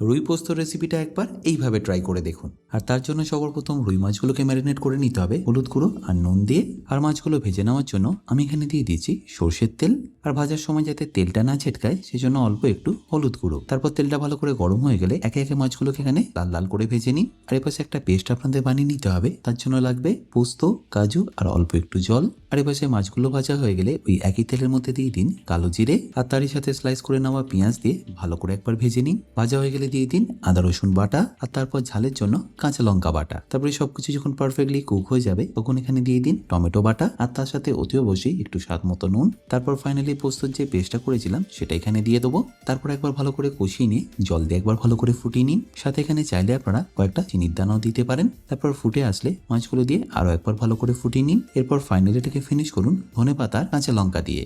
রুই পোস্ত রেসিপিটা একবার এইভাবে ট্রাই করে দেখুন। আর তার জন্য সর্বপ্রথম রুই মাছগুলোকে ম্যারিনেট করে নিতে হবে হলুদ গুঁড়ো আর নুন দিয়ে। আর মাছগুলো ভেজে নেওয়ার জন্য আমি এখানে দিয়ে দিয়েছি সর্ষের তেল। আর ভাজার সময় যাতে তেলটা না ছেটকায়, সেজন্য অল্প একটু হলুদ গুঁড়ো। তারপর তেলটা ভালো করে গরম হয়ে গেলে একে একে মাছগুলোকে এখানে লাল লাল করে ভেজে নিই। আর এপাশে একটা পেস্ট আপনাদের বানিয়ে নিতে হবে। তার জন্য লাগবে পোস্ত, কাজু আর অল্প একটু জল। আর এপাশে মাছগুলো ভাজা হয়ে গেলে ওই একই তেলের মধ্যে দিয়ে দিন কালো জিরে আর তারই সাথে স্লাইস করে নেওয়া পেঁয়াজ দিয়ে ভালো করে একবার ভেজে নিন। ভাজা হয়ে গেলে দিয়ে দিন আদা, রসুন বাটা আর তারপর ঝালের জন্য কাঁচা লঙ্কা বাটা। তারপরে সবকিছু যখন পারফেক্টলি কুক হয়ে যাবে, তখন এখানে দিয়ে দিন টমেটো বাটা আর তার সাথে অতি অবশ্যই একটু স্বাদ মতো নুন। তারপর ফাইনালি পোস্তর যে পেস্টটা করেছিলাম, সেটা এখানে দিয়ে দেবো। তারপর একবার ভালো করে কষিয়ে নিয়ে জল দিয়ে একবার ভালো করে ফুটিয়ে নিন। সাথে এখানে চাইলে আপনারা কয়েকটা চিনির দানাও দিতে পারেন। তারপর ফুটে আসলে মাছগুলো দিয়ে আরও একবার ভালো করে ফুটিয়ে নিন। এরপর ফাইনালি এটাকে ফিনিশ করুন ধনে পাতার কাঁচা লঙ্কা দিয়ে।